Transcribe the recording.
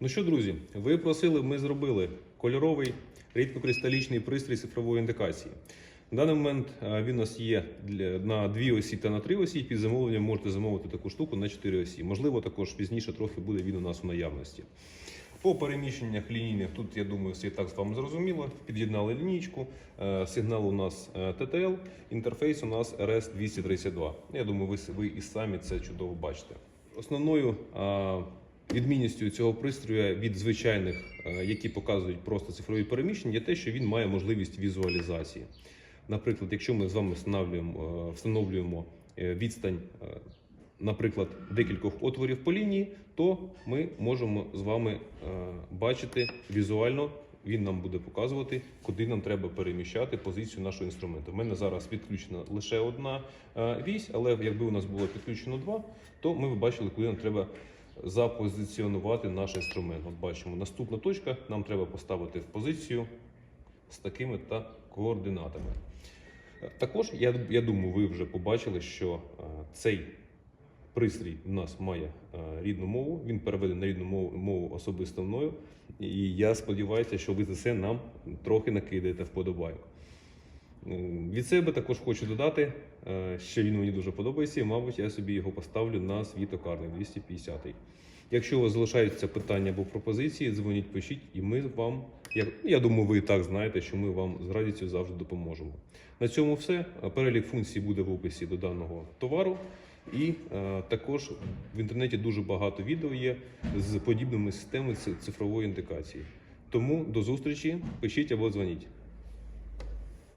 Ну що, друзі, ви просили, ми зробили кольоровий рідкокристалічний пристрій цифрової індикації. На даний момент е, він у нас є на дві осі та на три осі. Під замовленням можете замовити таку штуку на чотири осі. Можливо, також пізніше трохи буде він у нас у наявності. По переміщеннях лінійних, тут я думаю, все так з вами зрозуміло. Під'єднали лінійку. Е, Сигнал у нас е, TTL, інтерфейс у нас RS232. Я думаю, ви, ви і самі це чудово бачите. Основною відмінністю цього пристрою від звичайних, е, які показують просто цифрові переміщення, є те, що він має можливість візуалізації. Наприклад, якщо ми з вами встановлюємо, е, е, відстань, наприклад, декількох отворів по лінії, то ми можемо з вами бачити візуально. Він нам буде показувати, куди нам треба переміщати позицію нашого інструменту. У мене зараз підключена лише одна вісь, але якби у нас було підключено два, то ми б бачили, куди нам треба запозиціонувати наш інструмент. От бачимо, наступна точка нам треба поставити в позицію з такими та координатами. Також я, я думаю, ви вже побачили, що е, цей пристрій у нас має е, рідну мову. Він переведений на рідну мову, мову особисто мною. І я сподіваюся, що ви за це нам трохи накидаєте вподобайку. Від себе також хочу додати, е, що він мені дуже подобається, і, мабуть, я собі його поставлю на свій токарний 250 Якщо у вас залишаються питання або пропозиції, дзвоніть, пишіть, і ми вам, я, я думаю, ви і так знаєте, що ми вам з радістю завжди допоможемо. На цьому все. Перелік функцій буде в описі до даного товару. І е, також в інтернеті дуже багато відео є з подібними системами цифрової індикації. Тому до зустрічі, пишіть або дзвоніть.